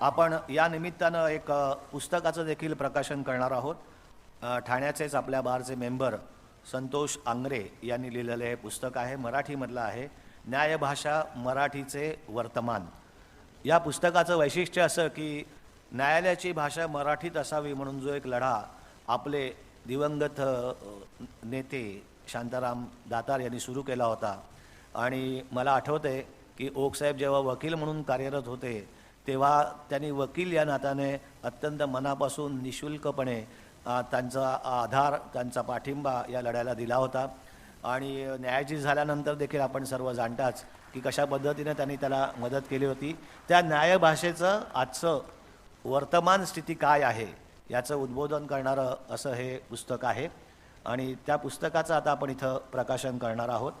आपण या निमित्तानं एक पुस्तकाचं देखील प्रकाशन करणार आहोत. ठाण्याचेच आपल्या बारचे मेंबर संतोष आंग्रे यांनी लिहिलेलं हे पुस्तक आहे मराठीमधलं आहे. न्यायभाषा मराठीचे वर्तमान. या पुस्तकाचं वैशिष्ट्य असं की न्यायालयाची भाषा मराठीत असावी म्हणून जो एक लढा आपले दिवंगत नेते शांताराम दातार यांनी सुरू केला होता. आणि मला आठवते की ओकसाहेब जेव्हा वकील म्हणून कार्यरत होते तेव्हा त्यांनी वकील या नात्याने अत्यंत मनापासून निशुल्कपणे त्यांचा आधार त्यांचा पाठिंबा या लढ्याला दिला होता. आणि न्यायाधीश झाल्यानंतर देखील आपण सर्व जाणताच की कशा पद्धतीने त्यांनी त्याला मदत केली होती. त्या न्यायभाषेचं आजचं वर्तमान स्थिती काय आहे याचं उद्बोधन करणारं असं हे पुस्तक आहे. आणि त्या पुस्तकाचं आता आपण इथं प्रकाशन करणार आहोत.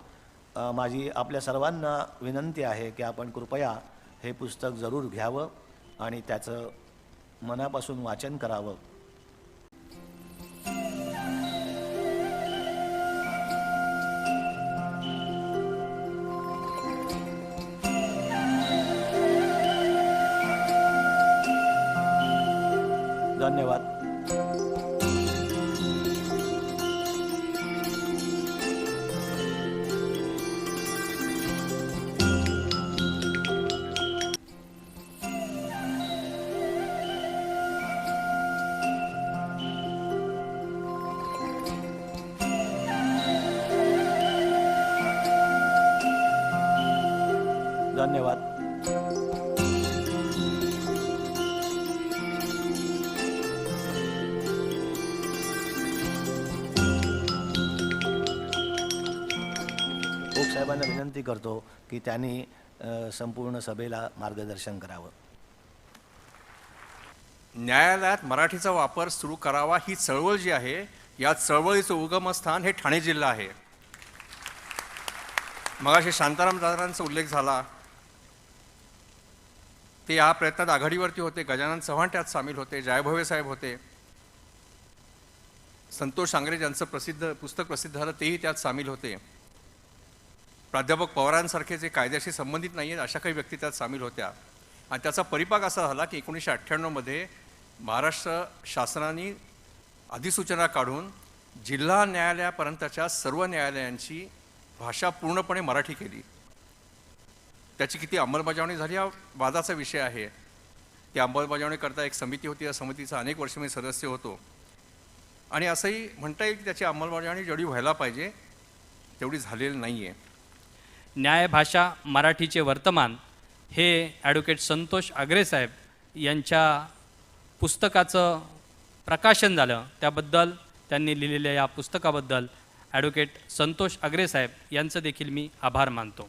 माझी आपल्या सर्वांना विनंती आहे की आपण कृपया हे पुस्तक जरूर घ्यावं आणि त्याचं मनापासून वाचन करावं. धन्यवाद. धन्यवाद. साहेबांना विनंती करतो की त्यांनी संपूर्ण सभेला मार्गदर्शन करावं. न्यायालयात मराठीचा वापर सुरू करावा ही चळवळ जी आहे या चळवळीचं उगमस्थान हे ठाणे जिल्हा आहे. मगाशी शांताराम दादारांचा उल्लेख झाला ते या प्रयत्नात आघाडीवरती होते. गजानन चव्हाण त्यात सामील होते. जयभवे साहेब होते. संतोष सांगरे ज्यांचं प्रसिद्ध पुस्तक प्रसिद्ध झालं तेही त्यात सामील होते. प्राध्यापक पवारांसारखे जे कायद्याशी संबंधित नाही आहेत अशा काही व्यक्ती त्यात सामील होत्या. आणि त्याचा परिपाक असा झाला की एकोणीसशे अठ्ठ्याण्णवमध्ये महाराष्ट्र शासनाने अधिसूचना काढून जिल्हा न्यायालयापर्यंतच्या सर्व न्यायालयांची भाषा पूर्णपणे मराठी केली. त्याची किती अंमलबजावणी झाली हा वादाचा विषय आहे. ती अंमलबजावणी करता एक समिती होती या समितीचा अनेक वर्ष मी सदस्य होतो. आणि असंही म्हणता येईल की त्याची अंमलबजावणी जेवढी व्हायला पाहिजे तेवढी झालेली नाही आहे न्यायभाषा मराठीचे वर्तमान हे ॲडव्होकेट संतोष आग्रेसाहेब यांच्या पुस्तकाचं प्रकाशन झालं. त्याबद्दल त्यांनी लिहिलेल्या या पुस्तकाबद्दल ॲडव्होकेट संतोष आग्रेसाहेब यांचं देखील मी आभार मानतो.